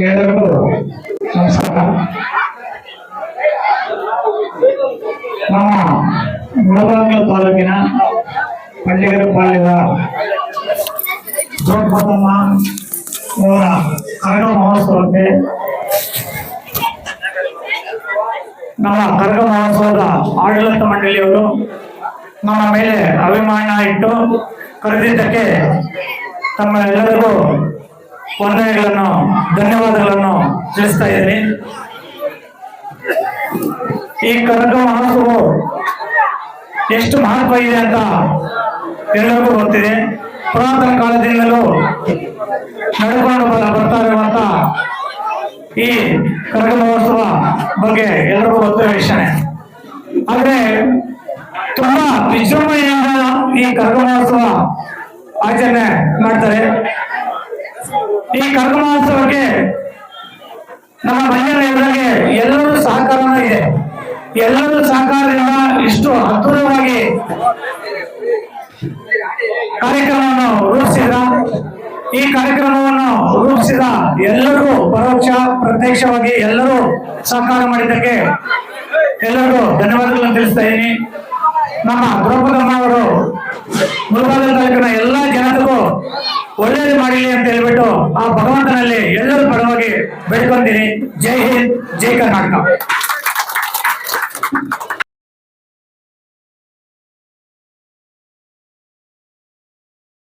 ನಮಸ್ಕಾರ ನಮ್ಮ ಮುಳಬಾಗಿಲು ತಾಲೂಕಿನ ಪಳ್ಳಿಗರ ಪಾಳ್ಯದ ದೊಡ್ಡಮ್ಮ ಅವರ ಕರಗ ಮಹೋತ್ಸವಕ್ಕೆ ನಮ್ಮ ಕರಗ ಮಹೋತ್ಸವದ ಆಡಳಿತ ಮಂಡಳಿಯವರು ನಮ್ಮ ಮೇಲೆ ಅಭಿಮಾನ ಇಟ್ಟು ಕರೆದಿದ್ದಕ್ಕೆ ತಮ್ಮ ಎಲ್ಲರಿಗೂ ವಂದನೆಗಳನ್ನು, ಧನ್ಯವಾದಗಳನ್ನು ತಿಳಿಸ್ತಾ ಇದ್ದೀನಿ. ಈ ಕನಕ ಮಹೋತ್ಸವ ಎಷ್ಟು ಮಹತ್ವ ಇದೆ ಅಂತ ಎಲ್ಲರಿಗೂ ಗೊತ್ತಿದೆ. ಪುರಾತನ ಕಾಲದಿಂದಲೂ ನಡ್ಕೊಂಡು ಬ- ಬರ್ತಾ ಇರುವಂತ ಈ ಕನಕ ಮಹೋತ್ಸವ ಬಗ್ಗೆ ಎಲ್ಲರಿಗೂ ಗೊತ್ತಿರೋ ವಿಷಯನೇ. ಆದ್ರೆ ತುಂಬಾ ವಿಜೃಂಭಣೆಯಿಂದ ಈ ಕನಕ ಮಹೋತ್ಸವ ಆಚರಣೆ ಮಾಡ್ತಾರೆ. ಈ ಕರ್ಮ ಮಹೋತ್ಸವಕ್ಕೆ ನಮ್ಮ ಮಹಿಳೆಯರ ಎದುರಿಗೆ ಎಲ್ಲರೂ ಸಹಕಾರ ಇದೆ. ಎಲ್ಲರೂ ಸಹಕಾರದಿಂದ ಇಷ್ಟು ಅದ್ಭುತವಾಗಿ ಕಾರ್ಯಕ್ರಮವನ್ನು ರೂಪಿಸಿದ, ಈ ಕಾರ್ಯಕ್ರಮವನ್ನು ರೂಪಿಸಿದ ಎಲ್ಲರೂ ಪರೋಕ್ಷ, ಪ್ರತ್ಯಕ್ಷವಾಗಿ ಎಲ್ಲರೂ ಸಹಕಾರ ಮಾಡಿದ್ದಕ್ಕೆ ಎಲ್ಲರಿಗೂ ಧನ್ಯವಾದಗಳನ್ನು ತಿಳಿಸ್ತಾ ಇದ್ದೀನಿ. ನಮ್ಮ ದ್ರೌಪದಮ್ಮ ಅವರು ಮುಳಬಾಗಿಲು ತಾಲೂಕಿನ ಎಲ್ಲಾ ಒಳ್ಳೇದು ಮಾಡಲಿ ಅಂತ ಹೇಳ್ಬಿಟ್ಟು ಆ ಭಗವಂತನಲ್ಲಿ ಎಲ್ಲರೂ ಪರವಾಗಿ ಬೇಡ್ಕೊಂತೀನಿ. ಜೈ ಹಿಂದ್ ಜೈ ಕರ್ನಾಟಕ.